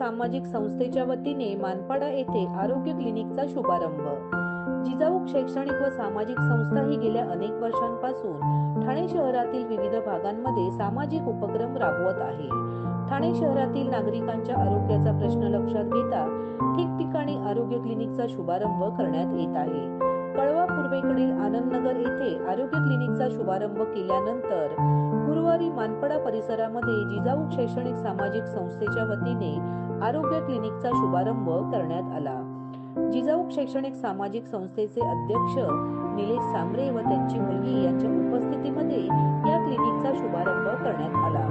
सामाजिक संस्थेच्या वतीने मानपाडा येथे आरोग्य क्लिनिकचा शुभारंभ. जिजाऊ शैक्षणिक व सामाजिक संस्था ही गेल्या अनेक वर्षांपासून ठाणे शहरातील विविध भागांमध्ये सामाजिक उपक्रम राबवत आहे. ठाणे शहरातील नागरिकांच्या आरोग्याचा प्रश्न लक्षात घेता ठिकठिकाणी आरोग्य क्लिनिकचा शुभारंभ करण्यात येत आहे. पूर्वेकडील आनंदनगर येथे आरोग्य क्लिनिकचा शुभारंभ केल्यानंतर गुरुवारी मानपडा परिसरामध्ये जिजाऊ शैक्षणिक सामाजिक संस्थेच्या वतीने आरोग्य क्लिनिकचा शुभारंभ करण्यात आला. जिजाऊ शैक्षणिक सामाजिक संस्थेचे अध्यक्ष निलेश सांबरे व त्यांची मुलगी यांच्या उपस्थितीमध्ये या क्लिनिकचा शुभारंभ करण्यात आला.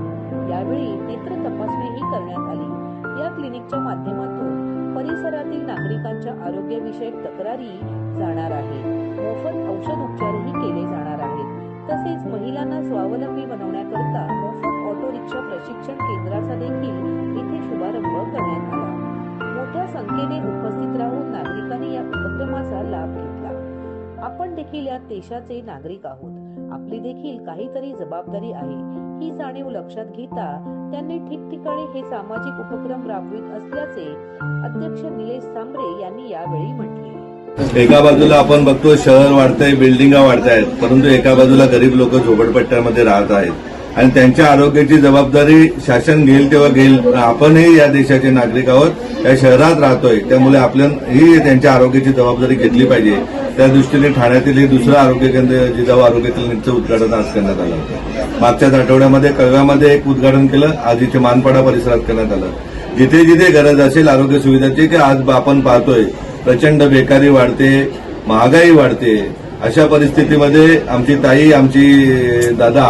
यावेळी नेत्र तपासणीही करण्यात आली. या क्लिनिकच्या माध्यमातून परिसरातील नागरिकांच्या आरोग्यविषयक तक्रारी जाणार आहे मोफत औषध उपचारही केले जाणार आहेत. तसेच महिलांना स्वावलंबी बनवण्याकरता मोफत ऑटो रिक्षा प्रशिक्षण केंद्राचा देखील येथे शुभारंभ करण्यात आला. मोठ्या संख्येने उपस्थित राहून नागरिकांनी या उपक्रमाचा लाभ घेतला. आपण देखील या देशाचे नागरिक आहोत. आपली देखील काहीतरी जबाबदारी आहे. ही जाणीव लक्षात घेता त्यांनी ठिकठिकाणी हे सामाजिक उपक्रम राबवित असल्याचे अध्यक्ष निलेश सांबरे यांनी यावेळी म्हटले. एका बाजूला आपण बघतो शहर वाढतंय बिल्डिंगा वाढतायत परंतु एका बाजूला गरीब लोक झोपडपट्ट्यामध्ये राहत आहेत. आणि त्यांच्या आरोग्याची जबाबदारी शासन घेईल तेव्हा घेईल. आपणही या देशाचे नागरिक आहोत या शहरात राहतोय. त्यामुळे आपण ही त्यांच्या आरोग्याची जबाबदारी घेतली पाहिजे. त्या दृष्टीने ठाण्यातील हे दुसरं आरोग्य केंद्र जिजाऊ आरोग्य क्लिनिकचं उद्घाटन आज करण्यात आलं मागच्याच आठवड्यामध्ये कळव्यामध्ये एक उद्घाटन केलं आज इथे मानपाडा परिसरात करण्यात आलं. जिथे जिथे गरज असेल आरोग्य सुविधाची की आज आपण पाहतोय प्रचंड बेकारी वाढते महागाई वाढते अशा परिस्थितीमध्ये आमची ताई आमची दादा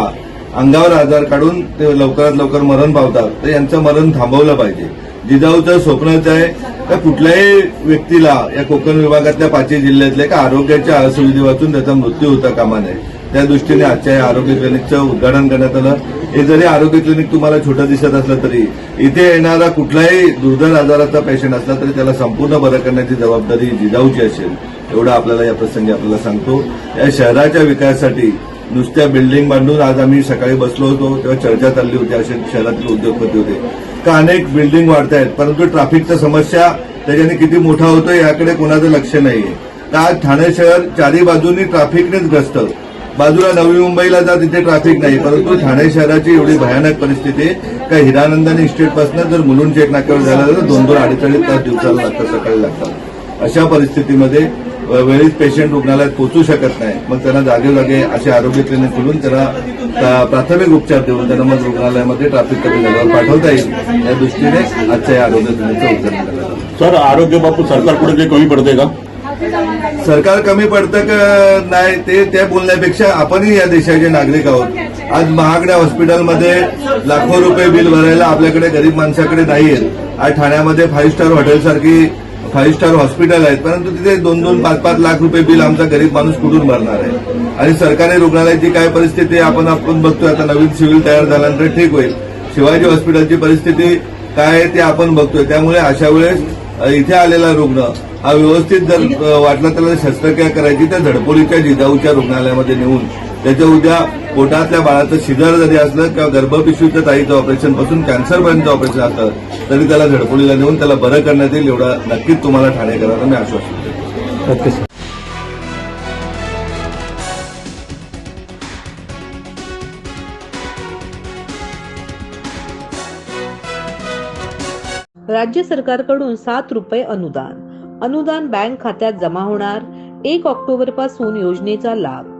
अंगावर आजार काढून ते लवकरात लवकर मरण पावतात. तर यांचं मरण थांबवलं पाहिजे. जिजाऊचं स्वप्नच आहे का कुठल्याही व्यक्तीला या कोकण विभागातल्या पाचही जिल्ह्यातल्या का आरोग्याच्या असुविधे वाचून त्याचा मृत्यू होता कामा नये. त्या दृष्टीने आजच्या या आरोग्य क्लिनिकचं उद्घाटन करण्यात आलं. हे जरी आरोग्य क्लिनिक तुम्हाला छोटं दिसत असलं तरी इथे येणारा कुठलाही दुर्धर आजाराचा पेशंट असला तरी त्याला संपूर्ण बरं करण्याची जबाबदारी जिजाऊची असेल. एवढं आपल्याला या प्रसंगी आपल्याला सांगतो. या शहराच्या विकासासाठी नुसत्या बिल्डिंग बांधून आज आम्ही सकाळी बसलो होतो तेव्हा चर्चा चालली होती असे शहरातील उद्योगपती होते. का अनेक बिल्डिंग वाढत आहेत परंतु ट्रॅफिकच्या समस्या त्याच्याने किती मोठा होतो याकडे कोणाचं लक्ष नाहीये. का आज ठाणे शहर चारी बाजूनी ट्रॅफिकनेच ग्रस्त. बाजूला नवी मुंबईला जा तिथे ट्रॅफिक नाही. परंतु ठाणे शहराची एवढी भयानक परिस्थिती आहे. का हिरानंदानी इस्टेटपासून जर मुलुंड चेक नाक्यावर झाला तर दोन दोन अडीच अडीच तास दिवसाला लागतात सकाळी लागतात. अशा परिस्थितीमध्ये वेळीच पेशंट रुग्णालयात पोहोचू शकत नाही. मग त्यांना जागेजागे असे आरोग्य क्लिनिक खोलून त्यांना प्रा- प्राथमिक उपचार देऊन त्यांना मग रुग्णालयामध्ये ट्रॅफिक कमी झाल्यावर पाठवता येईल. या दृष्टीने आजच्या या आरोग्य क्लिनिकचं उद्घाटन सर आरोग्य बाबतीत सरकारकडे काही कमी पडते का? सरकार कमी पडतं का नाही ते त्या बोलण्यापेक्षा आपणही या देशाचे नागरिक आहोत. आज महागड्या हॉस्पिटलमध्ये लाखो रुपये बिल भरायला आपल्याकडे गरीब माणसाकडे नाही आहेत आज ठाण्यामध्ये फाईव्ह स्टार हॉटेल सारखी फाईव्ह स्टार हॉस्पिटल आहेत परंतु तिथे दोन दोन पाच पाच लाख रुपये बिल आमचा गरीब माणूस कुठून भरणार आहे? आणि सरकारी रुग्णालयाची काय परिस्थिती आपण आपण बघतोय आता नवीन सिव्हिल तयार झाल्यानंतर ठीक होईल. शिवाजी हॉस्पिटलची परिस्थिती काय आहे ते आपण बघतोय. त्यामुळे अशा वेळेस इथे आलेला रुग्ण हा व्यवस्थित जर वाटला त्याला शस्त्रक्रिया करायची तर झडपोलीच्या जिजाऊच्या रुग्णालयामध्ये नेऊन त्याच्या उद्या पोटातल्या बाळाचं शिजर जरी असलं किंवा गर्भपिशवीचं ताईचं ऑपरेशनपासून कॅन्सरपर्यंत ऑपरेशन असलं तरी त्याला झडपोलीला नेऊन त्याला बरं करण्यात येईल एवढा नक्कीच तुम्हाला ठाणेकरांना मी आश्वासन देतो. Okay sir. राज्य सरकारकडून सात रुपये अनुदान. अनुदान बँक खात्यात जमा होणार. एक ऑक्टोबरपासून योजनेचा लाभ.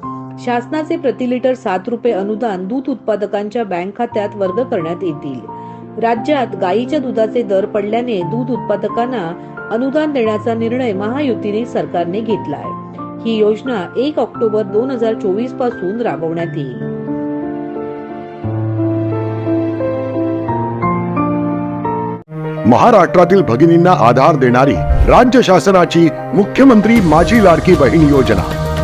शासनाचे प्रति लिटर सात रुपये अनुदान दूध उत्पादकांच्या बँक खात्यात वर्ग करण्यात येतील. राज्यात गायीच्या दुधाचे दर पडल्याने दूध उत्पादकांना अनुदान देण्याचा निर्णय महायुतीने सरकारने घेतलाय. ही योजना एक ऑक्टोबर दोन हजार चोवीसपासून राबवण्यात येईल. महाराष्ट्रातील भगिनींना आधार देणारी राज्य शासनाची मुख्यमंत्री माझी लाडकी बहीण योजना.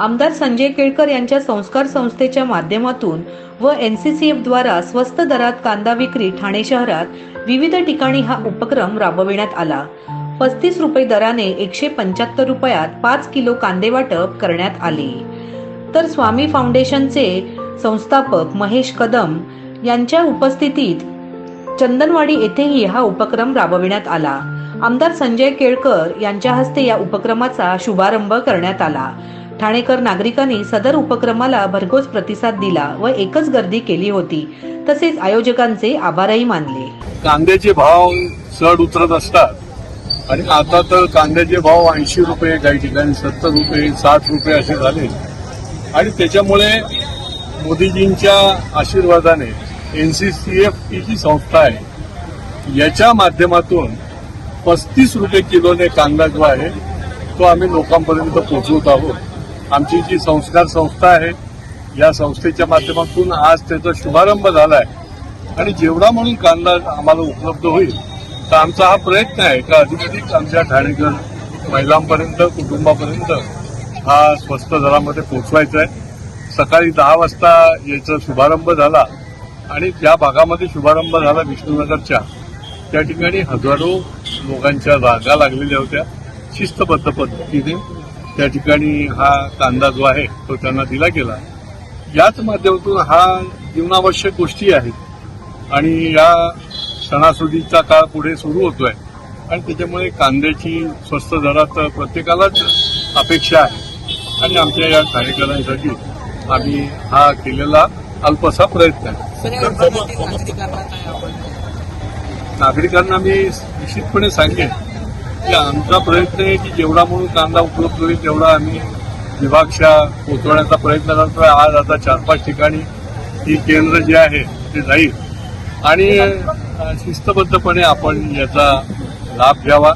आमदार संजय केळकर यांच्या संस्कार संस्थेच्या माध्यमातून व एन सी सी द्वारा स्वस्त दरात कांदा विक्री ठाणे शहरात विविध ठिकाणी हा उपक्रम राबविण्यात आला. पस्तीस रुपये दराने एकशे पंच्याहत्तर रुपयात पाच किलो कांदे वाटप करण्यात आले. तर स्वामी फाउंडेशनचे संस्थापक महेश कदम यांच्या उपस्थितीत चंदनवाडी येथेही हा उपक्रम राबविण्यात आला. आमदार संजय केळकर यांच्या हस्ते या उपक्रमाचा शुभारंभ करण्यात आला. ठाणेकर नागरिकांनी सदर उपक्रमाला भरघोस प्रतिसाद दिला व एकच गर्दी केली होती. तसेच आयोजकांचे आभारही मानले. कांद्याचे भाव चढ उतरत असतात. आणि आता तर कांद्याचे भाव ऐंशी रुपये काही ठिकाणी सत्तर रुपये साठ रुपये असे झाले. आणि त्याच्यामुळे मोदीजींच्या आशीर्वादाने एन सी सी एफ ही जी संस्था आहे याच्या माध्यमातून पस्तीस रुपये किलोने कांदा जो आहे तो आम्ही लोकांपर्यंत पोहोचवत आहोत. आमची जी संस्कार संस्था आहे या संस्थेच्या माध्यमातून आज त्याचा शुभारंभ झाला आहे आणि जेवढा म्हणून कांदा आम्हाला उपलब्ध होईल तर आमचा हा प्रयत्न आहे का अधिकाधिक आमच्या ठाणेकर महिलांपर्यंत कुटुंबापर्यंत हा स्वस्त दरामध्ये पोचवायचा आहे सकाळी दहा वाजता याचा शुभारंभ झाला आणि ज्या भागामध्ये शुभारंभ झाला विष्णुनगरच्या त्या ठिकाणी हजारो लोकांच्या जागा लागलेल्या होत्या. शिस्तबद्ध पद्धतीने त्या ठिकाणी हा कांदा जो आहे तो त्यांना दिला गेला. याच माध्यमातून हा जीवनावश्यक गोष्टी आहेत. आणि या सणासुदीचा काळ पुढे सुरू होतोय. आणि त्याच्यामुळे कांद्याची स्वस्त दरात प्रत्येकालाच अपेक्षा आहे. आणि आमच्या या कार्यकरांसाठी आम्ही हा केलेला अल्पसा प्रयत्न आहे. नागरिकांना मी निश्चितपणे सांगेन आमचा प्रयत्न आहे की जेवढा म्हणून कांदा उपलब्ध होईल तेवढा आम्ही विभागशा पोहोचवण्याचा प्रयत्न करतोय. आज आता चार पाच ठिकाणी ही केंद्र जे आहे ते जाईल. आणि शिस्तबद्धपणे आपण याचा लाभ घ्यावा.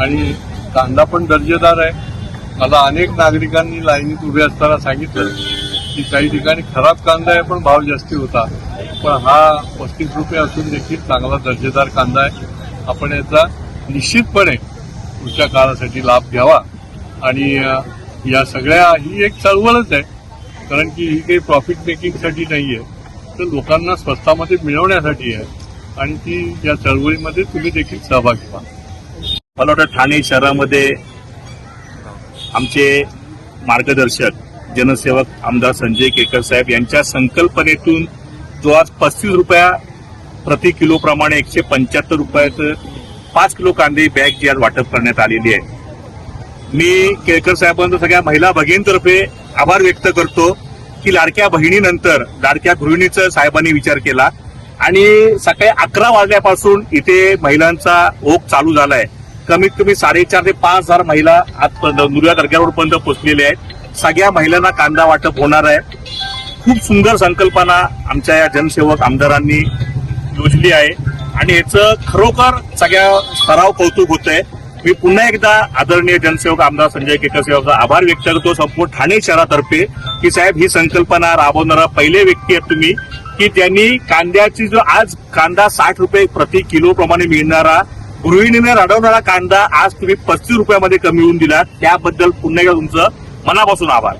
आणि कांदा पण दर्जेदार आहे. मला अनेक नागरिकांनी लाईनीत उभे असताना सांगितलं की काही ठिकाणी खराब कांदा आहे पण भाव जास्ती होता. पण हा पस्तीस रुपये असून देखील चांगला दर्जेदार कांदा आहे. आपण याचा निश्चितपणे पुढच्या काळासाठी लाभ घ्यावा. आणि या सगळ्या ही एक चळवळच आहे. कारण की ही काही प्रॉफिट मेकिंगसाठी नाही आहे तर लोकांना स्वस्तामध्ये मिळवण्यासाठी आहे. आणि ती या चळवळीमध्ये तुम्ही देखील सहभाग घ्या मला वाटतं ठाणे शहरामध्ये आमचे मार्गदर्शक जनसेवक आमदार संजय केकर साहेब यांच्या संकल्पनेतून जो आज पस्तीस रुपया प्रति किलो प्रमाणे एकशे पंच्याहत्तर रुपयाचं पाच किलो कांदे बॅग जी आज वाटप करण्यात आलेली आहे. मी केळकर साहेबांचं सगळ्या महिला भगिनीतर्फे आभार व्यक्त करतो की लाडक्या बहिणीनंतर लाडक्या गृहिणीचं साहेबांनी विचार केला आणि सकाळी अकरा वाजल्यापासून इथे महिलांचा ओघ चालू झालाय. कमीत कमी साडेचार ते पाच हजार महिला आजपर्यंत नुर्या दर्ग्यावरपर्यंत पोहोचलेल्या आहेत. सगळ्या महिलांना कांदा वाटप होणार आहे. खूप सुंदर संकल्पना आमच्या या जनसेवक आमदारांनी योजली आहे. आणि याचं खरोखर सगळ्या सराव कौतुक होतंय. आहे मी पुन्हा एकदा आदरणीय जनसेवक आमदार संजय केकरसेवकचा आभार व्यक्त करतो. संपूर्ण ठाणे शहरातर्फे की साहेब ही संकल्पना राबवणारा पहिले व्यक्ती आहेत तुम्ही की त्यांनी कांद्याची जो आज कांदा साठ रुपये प्रति किलो प्रमाणे मिळणारा गृहिणीने रडवणारा कांदा आज तुम्ही पस्तीस रुपयामध्ये कमी होऊन दिला त्याबद्दल पुन्हा एकदा तुमचं मनापासून आभार.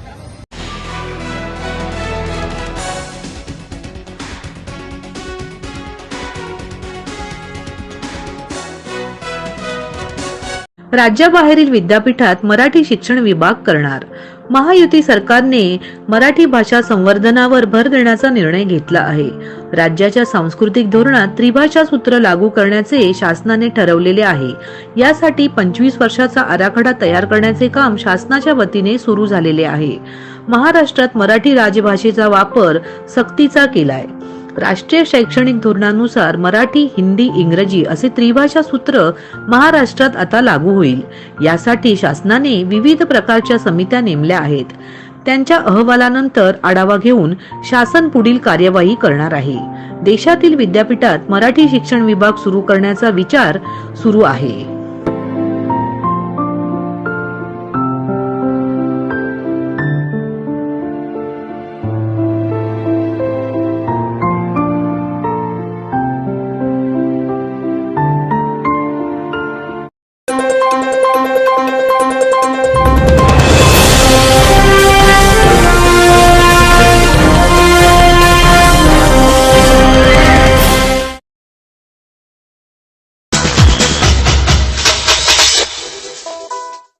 राज्याबाहेरील विद्यापीठात मराठी शिक्षण विभाग करणार. महायुती सरकारने मराठी भाषा संवर्धनावर भर देण्याचा निर्णय घेतला आहे. राज्याच्या सांस्कृतिक धोरणात त्रिभाषा सूत्र लागू करण्याचे शासनाने ठरवलेले आहे. यासाठी पंचवीस वर्षाचा आराखडा तयार करण्याचे काम शासनाच्या वतीने सुरू झालेले आहे. महाराष्ट्रात मराठी राजभाषेचा वापर सक्तीचा केलाय. राष्ट्रीय शैक्षणिक धोरणानुसार मराठी हिंदी इंग्रजी असे त्रिभाषा सूत्र महाराष्ट्रात आता लागू होईल. यासाठी शासनाने विविध प्रकारच्या समित्या नेमल्या आहेत. त्यांच्या अहवालानंतर आढावा घेऊन शासन पुढील कार्यवाही करणार आहे. देशातील विद्यापीठात मराठी शिक्षण विभाग सुरू करण्याचा विचार सुरू आहे.